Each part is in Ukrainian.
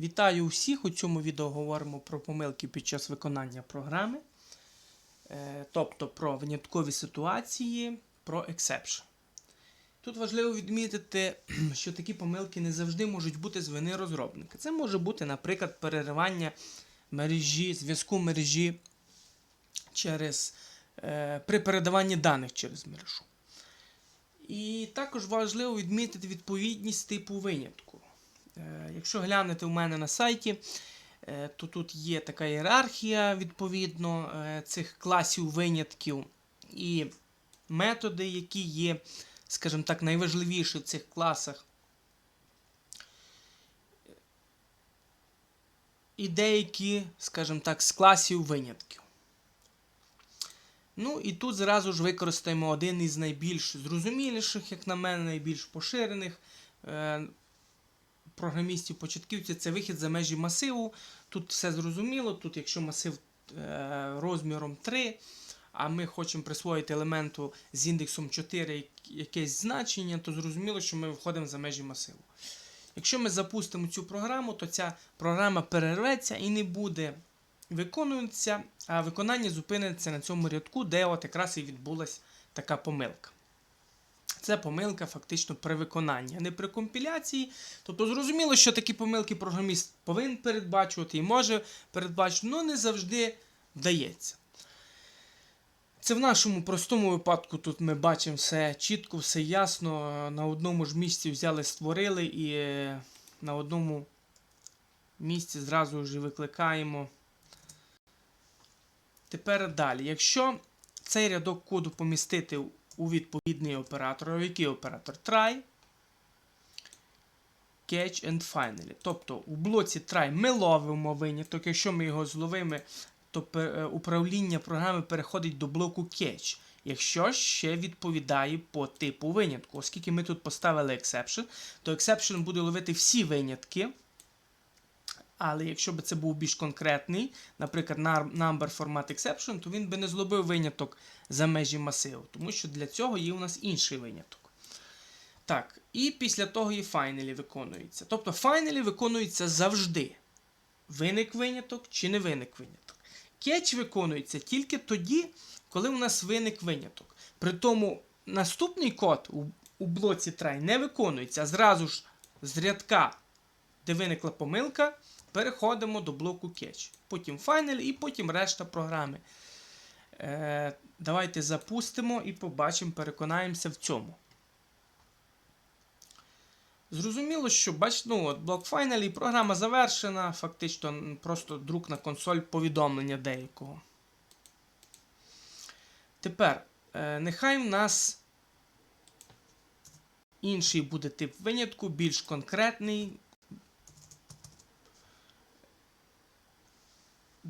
Вітаю усіх! У цьому відео говоримо про помилки під час виконання програми, е, тобто про виняткові ситуації, про exception. Тут важливо відмітити, що такі помилки не завжди можуть бути з вини розробника. Це може бути, наприклад, переривання мережі, зв'язку мережі через, е, при передаванні даних через мережу. І також важливо відмітити відповідність типу винятку. Е, Якщо глянете у мене на сайті, е, то тут є така ієрархія відповідно е, цих класів винятків і методи, які є, скажімо так, найважливіші в цих класах. І деякі, скажімо так, з класів винятків. Ну і тут зразу ж використаємо один із найбільш зрозуміліших, як на мене, найбільш поширених програмістів-початківців це вихід за межі масиву. Тут все зрозуміло. Тут, якщо масив е, розміром 3, а ми хочемо присвоїти елементу з індексом 4 якесь значення, то зрозуміло, що ми виходимо за межі масиву. Якщо ми запустимо цю програму, то ця програма перерветься і не буде виконуватися, а виконання зупиниться на цьому рядку, де от якраз і відбулася така помилка. Це помилка фактично при виконанні, а не при компіляції. Тобто зрозуміло, що такі помилки програміст повинен передбачувати і може передбачити, але не завжди вдається. Це в нашому простому випадку тут ми бачимо все чітко, все ясно. На одному ж місці взяли, створили і е, на одному місці зразу ж викликаємо. Тепер далі. Якщо цей рядок коду помістити у відповідний оператор, який оператор? Try, catch and finally. Тобто у блоці try ми ловимо виняток, якщо ми його зловимо, то е, управління програми переходить до блоку catch. Якщо ще відповідає по типу винятку. Оскільки ми тут поставили exception, то exception буде ловити всі винятки. Але якщо б це був більш конкретний, наприклад, number format exception, то він би не зловив виняток за межі масиву, тому що для цього є у нас інший виняток. Так, і після того і finally виконується. Тобто finally виконується завжди. Виник виняток чи не виник виняток. Catch виконується тільки тоді, коли у нас виник виняток. При тому наступний код у, у блоці try не виконується, а зразу ж з рядка, де виникла помилка, переходимо до блоку catch. Потім final і потім решта програми. Е, давайте запустимо і побачимо, переконаємося в цьому. Зрозуміло, що бач, ну, от блок Final і програма завершена, фактично просто друк на консоль повідомлення деякого. Тепер, е, нехай в нас інший буде тип винятку, більш конкретний.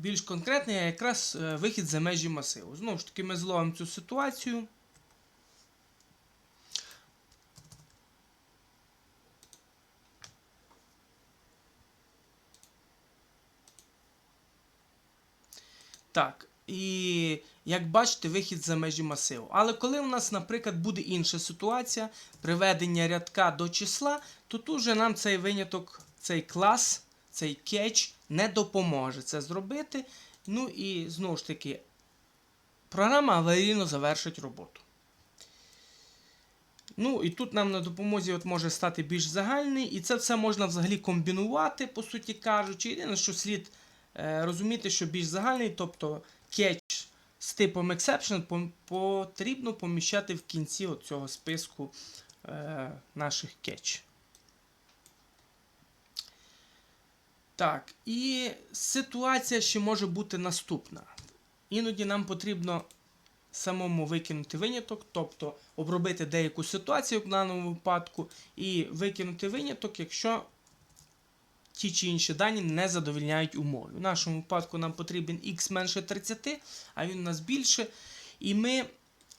Більш конкретний, а якраз е, вихід за межі масиву. Знову ж таки, ми зловимо цю ситуацію. Так, і як бачите, вихід за межі масиву. Але коли у нас, наприклад, буде інша ситуація, приведення рядка до числа, то тут вже нам цей виняток, цей клас, цей кетч не допоможе це зробити. Ну і знову ж таки, програма аварійно завершить роботу. Ну і тут нам на допомозі от може стати більш загальний, і це все можна взагалі комбінувати, по суті кажучи. Єдине, що слід е, розуміти, що більш загальний, тобто catch з типом exception потрібно поміщати в кінці цього списку е, наших catch. Так, і ситуація ще може бути наступна. Іноді нам потрібно самому викинути виняток, тобто обробити деяку ситуацію в даному випадку, і викинути виняток, якщо ті чи інші дані не задовільняють умови. В нашому випадку нам потрібен x менше 30, а він у нас більше. І ми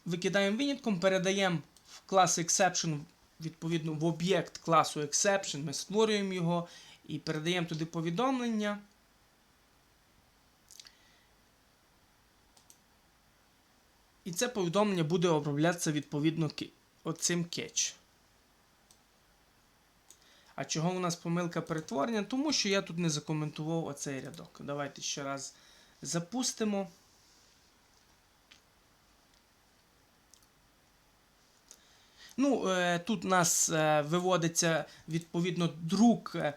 викидаємо винятком, передаємо в клас exception, відповідно, в об'єкт класу exception, ми створюємо його і передаємо туди повідомлення. І це повідомлення буде оброблятися відповідно оцим catch. А чого у нас помилка перетворення? Тому що я тут не закоментував оцей рядок. Давайте ще раз запустимо. Ну, е, тут у нас е, виводиться відповідно друк е,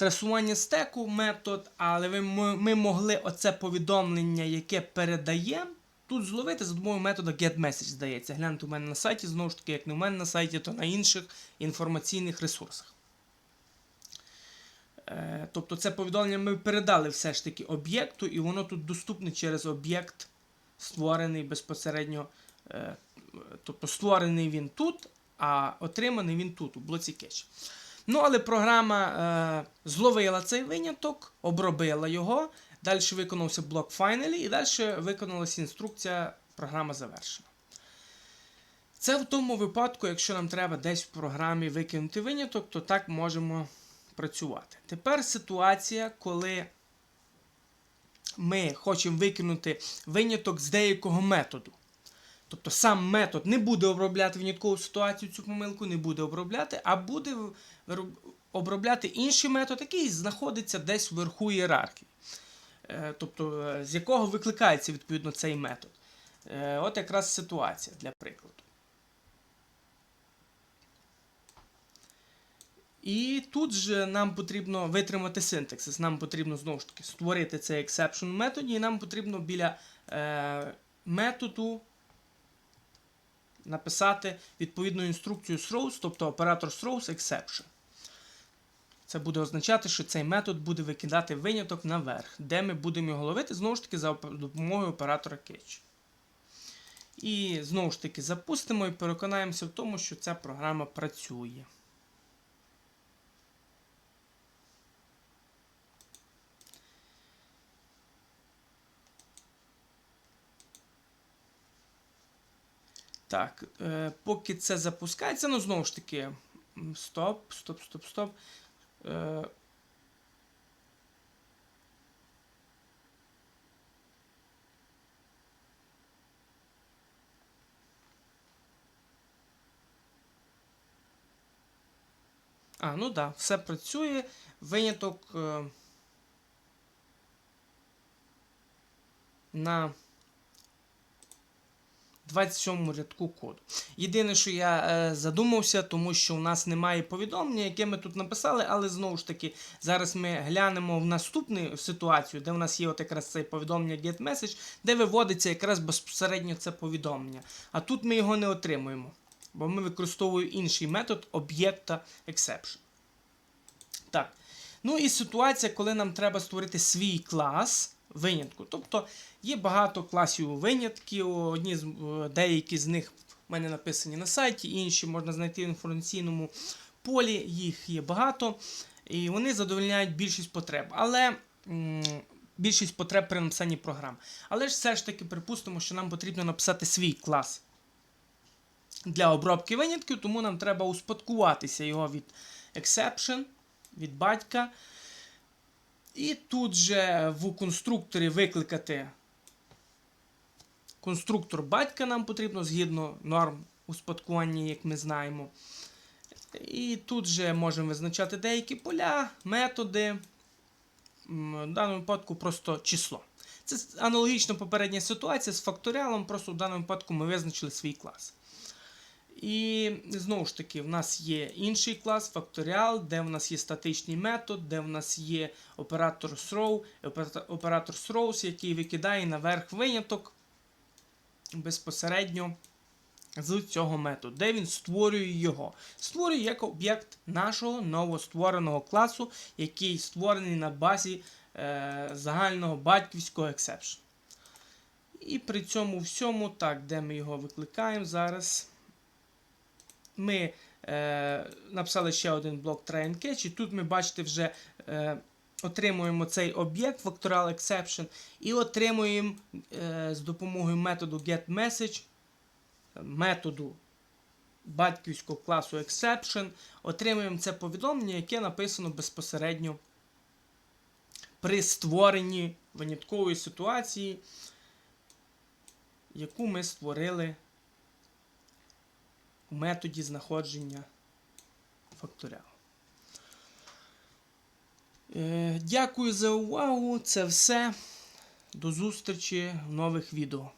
трасування стеку метод, але ви, ми могли оце повідомлення, яке передаємо, тут зловити за допомогою методу getMessage, здається. Гляньте у мене на сайті, знову ж таки, як не у мене на сайті, то на інших інформаційних ресурсах. Е, Тобто це повідомлення ми передали все ж таки об'єкту, і воно тут доступне через об'єкт, створений безпосередньо. е, Тобто створений він тут, а отриманий він тут, у блоці кеш. Ну, але програма е, зловила цей виняток, обробила його. Далі виконався блок Finally, і далі виконалася інструкція, програма завершена. Це в тому випадку, якщо нам треба десь в програмі викинути виняток, то так можемо працювати. Тепер ситуація, коли ми хочемо викинути виняток з деякого методу. Тобто сам метод не буде обробляти виняткову ситуацію, цю помилку не буде обробляти, а буде обробляти інший метод, який знаходиться десь вверху ієрархії. Е, Тобто, е, з якого викликається відповідно цей метод. Е, От якраз ситуація для прикладу. І тут же нам потрібно витримати синтаксис. Нам потрібно знову ж таки створити цей exception в методі, і нам потрібно біля е, методу написати відповідну інструкцію throws, тобто оператор throws exception. Це буде означати, що цей метод буде викидати виняток наверх, де ми будемо його ловити, знову ж таки, за допомогою оператора catch. І знову ж таки запустимо і переконаємося в тому, що ця програма працює. Так, е, поки це запускається, ну знову ж таки. Стоп, стоп, стоп, стоп. Е, А, ну так, да, все працює. Виняток е, на 27 рядку коду. Єдине, що я е, задумався, тому що у нас немає повідомлення, яке ми тут написали, але знову ж таки, зараз ми глянемо в наступну ситуацію, де в нас є от якраз це повідомлення GetMessage, де виводиться якраз безпосередньо це повідомлення. А тут ми його не отримуємо, бо ми використовуємо інший метод об'єкта exception. Так. Ну і ситуація, коли нам треба створити свій клас винятку. Тобто є багато класів винятків, одні з, е, деякі з них в мене написані на сайті, інші можна знайти в інформаційному полі, їх є багато, і вони задовольняють більшість потреб. Але більшість потреб при написанні програм. Але ж все ж таки припустимо, що нам потрібно написати свій клас для обробки винятків, тому нам треба успадкуватися його від exception, від батька. І тут же в конструкторі викликати конструктор батька нам потрібно згідно норм успадкування, як ми знаємо. І тут же можемо визначати деякі поля, методи. В даному випадку просто число. Це аналогічно попередня ситуація з факторіалом, просто в даному випадку ми визначили свій клас. І знову ж таки, в нас є інший клас факторіал, де в нас є статичний метод, де в нас є оператор throw, оператор throws, який викидає наверх виняток безпосередньо з цього методу, де він створює його. Створює як об'єкт нашого новоствореного класу, який створений на базі е, загального батьківського exception. І при цьому всьому, так, де ми його викликаємо зараз. Ми е, написали ще один блок try and catch, і тут ми бачите вже е, отримуємо цей об'єкт Factorial Exception і отримуємо е, з допомогою методу getMessage, методу батьківського класу Exception, отримуємо це повідомлення, яке написано безпосередньо при створенні виняткової ситуації, яку ми створили у методі знаходження факторіалу. Е, дякую за увагу. Це все. До зустрічі в нових відео.